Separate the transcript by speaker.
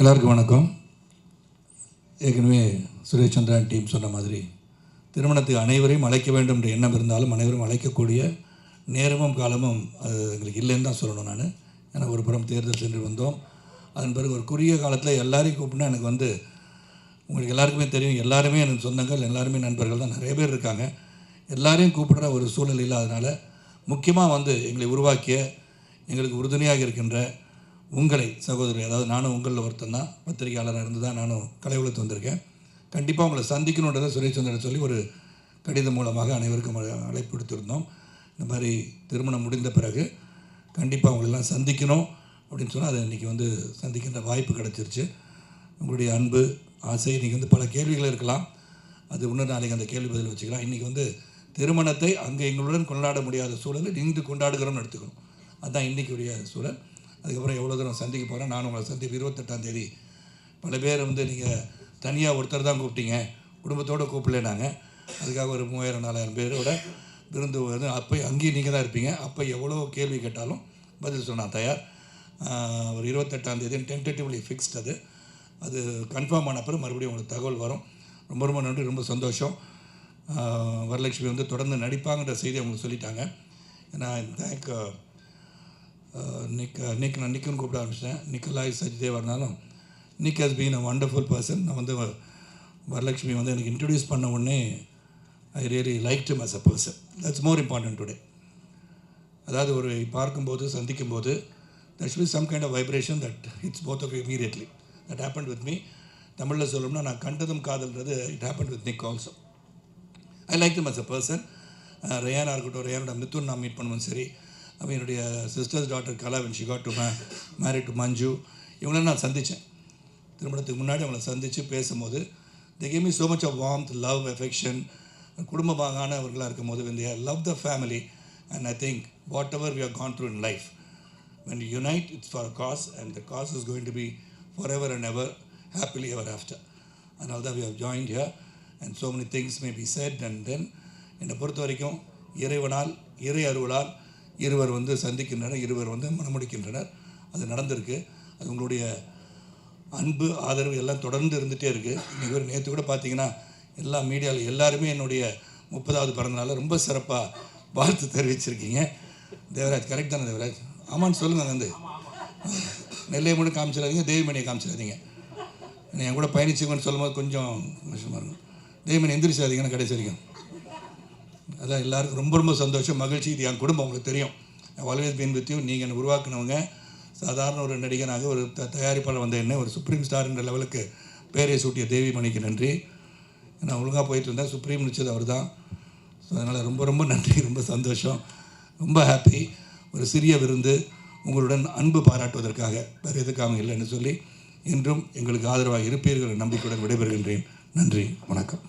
Speaker 1: எல்லாருக்கும் வணக்கம். ஏற்கனவே சுரேஷ் சந்திரன் டீம் சொன்ன மாதிரி திருமணத்துக்கு அனைவரையும் அழைக்க வேண்டும் என்ற எண்ணம் இருந்தாலும் அனைவரும் அழைக்கக்கூடிய நேரமும் காலமும் அது எங்களுக்கு இல்லைன்னு தான் சொல்லணும் நான். ஏன்னா ஒரு புறம் தேர்தல் சென்று வந்தோம். அதன் பிறகு ஒரு குறுகிய காலத்தில் எல்லாரையும் கூப்பிட்டா எனக்கு வந்து உங்களுக்கு எல்லாருக்குமே தெரியும் எல்லாருமே எனக்கு சொந்தங்கள் எல்லாருமே நண்பர்கள் தான் நிறைய பேர் இருக்காங்க. எல்லாரையும் கூப்பிடுற ஒரு சூழல் இல்லாதனால முக்கியமாக வந்து எங்களை உருவாக்கிய எங்களுக்கு உறுதுணையாக இருக்கின்ற உங்களை சகோதரி அதாவது நானும் உங்களில் ஒருத்தன் தான் பத்திரிகையாளராக இருந்து தான் நானும் கலை உலகத்து வந்திருக்கேன். கண்டிப்பாக உங்களை சந்திக்கணுன்றதை சுரேஷ் சந்திரன் சொல்லி ஒரு கடிதம் மூலமாக அனைவருக்கும் அழைப்பு கொடுத்துருந்தோம் இந்த மாதிரி திருமணம் முடிந்த பிறகு கண்டிப்பாக உங்களெல்லாம் சந்திக்கணும் அப்படின்னு சொன்னால் அதை இன்றைக்கி வந்து சந்திக்கின்ற வாய்ப்பு கிடச்சிருச்சு. உங்களுடைய அன்பு ஆசை இன்றைக்கி வந்து பல கேள்விகள் இருக்கலாம். அது இன்னொரு நாளைக்கு அந்த கேள்வி பதில் வச்சுக்கலாம். இன்றைக்கி வந்து திருமணத்தை அங்கே எங்களுடன் கொண்டாட முடியாத சூழலில் இன்று கொண்டாடுகிறோம்னு எடுத்துக்கணும். அதுதான் இன்றைக்குரிய சூழல். அதுக்கப்புறம் எவ்வளோ தூரம் சந்திக்க போகிறேன் நான் உங்களை சந்திப்பு இருபத்தெட்டாம் தேதி. பல பேர் வந்து நீங்கள் தனியாக ஒருத்தர் தான் கூப்பிட்டீங்க. குடும்பத்தோடு கூப்பிடல நாங்கள் அதுக்காக ஒரு மூவாயிரம் நாலாயிரம் பேரோட விருந்து வந்து அப்போ அங்கேயும் நீங்கள் தான் இருப்பீங்க. அப்போ எவ்வளோ கேள்வி கேட்டாலும் பதில் சொன்னால் தயார். ஒரு இருபத்தெட்டாம் தேதி டென்டேட்டிவ்லி ஃபிக்ஸ்ட் அது. அது கன்ஃபார்ம் ஆன அப்புறம் மறுபடியும் உங்களுக்கு தகவல் வரும். ரொம்ப ரொம்ப நன்றி ரொம்ப சந்தோஷம். வரலட்சுமி வந்து தொடர்ந்து நடிப்பாங்கன்ற செய்தி அவங்களுக்கு சொல்லிட்டாங்க. ஏன்னா தேங்க் நிக் நிக் நான் நிக்குன்னு கூப்பிட ஆரம்பிச்சிட்டேன். நிக்கலாய் சஜ்தேவா இருந்தாலும் Nick has been a wonderful person நான் வந்து வ- வரலட்சுமி வந்து எனக்கு இன்ட்ரடியூஸ் பண்ண உடனே I really like to as a person that's more important today அதாவது ஒரு பார்க்கும்போது சந்திக்கும்போது that should some kind of vibration that it's both of immediately that happen with me தமிழில் சொல்லணும்னா நான் கண்டதும் காதல்ன்றது it happen with Nick also I like them as a person ரேயானாக இருக்கட்டும் ரேயானோட மித்துன் நான் மீட் பண்ணுவோம் சரி அவன் என்னுடைய sisters doctor Kala when she got to marry to Manju இவங்கள நான் சந்தித்தேன் திருமணத்துக்கு முன்னாடி அவங்கள சந்தித்து பேசும்போது they came me so much of warmth love affection குடும்பமாகானவர்களாக இருக்கும்போது when they love the family and I think whatever we have gone through in life when you unite it's for a cause and the cause is going to be forever and ever happily ever after அதனால தான் we have joined here and so many things may be said and then என்னை பொறுத்த வரைக்கும் இறைவனால் இறை அருளால் இருவர் வந்து சந்திக்கின்றனர் இருவர் வந்து மணமுடிக்கின்றனர் அது நடந்திருக்கு. அது உங்களுடைய அன்பு ஆதரவு எல்லாம் தொடர்ந்து இருந்துகிட்டே இருக்குது இன்றைக்கி நேற்று கூட பார்த்தீங்கன்னா எல்லா மீடியாவில் எல்லாருமே என்னுடைய முப்பதாவது பிறந்தநாள ரொம்ப சிறப்பாக வாழ்த்து தெரிவிச்சிருக்கீங்க. தேவராஜ் கரெக்ட் தானே தேவராஜ்? ஆமான்னு சொல்லுங்கள் வந்து. நெல்லையை மட்டும் காமிச்சிடாதீங்க தேவிமணியை காமிச்சிடாதீங்க. என் கூட பயணிச்சுங்கன்னு சொல்லும்போது கொஞ்சம் கஷ்டமாக இருக்கும். தேவிமணி எந்திரிச்சாதீங்கன்னு கடைசி வரைக்கும். அதான் எல்லாருக்கும் ரொம்ப ரொம்ப சந்தோஷம் மகிழ்ச்சி. இது என் குடும்பம் உங்களுக்கு தெரியும். ஆல்வேஸ் பீன் வித் யூ நீங்கள் என்னை உருவாக்குனவங்க. சாதாரண ஒரு நடிகனாக ஒரு த தயாரிப்பாளர் வந்த என்ன ஒரு சுப்ரீம் ஸ்டார்ன்ற லெவலுக்கு பேரை சூட்டிய தேவி மணிக்கு நன்றி. நான் ஒழுங்காக போயிட்டு இருந்தேன். சுப்ரீம் நிச்சது அவர் தான் ஸோ அதனால் ரொம்ப ரொம்ப நன்றி. ரொம்ப சந்தோஷம். ரொம்ப ஹாப்பி ஒரு சிறிய விருந்து உங்களுடன் அன்பு பாராட்டுவதற்காக. வேறு எதுக்காக இல்லைன்னு சொல்லி இன்றும் எங்களுக்கு ஆதரவாக இருப்பீர்கள் நம்பிக்கையுடன் விடைபெறுகின்றேன். நன்றி. வணக்கம்.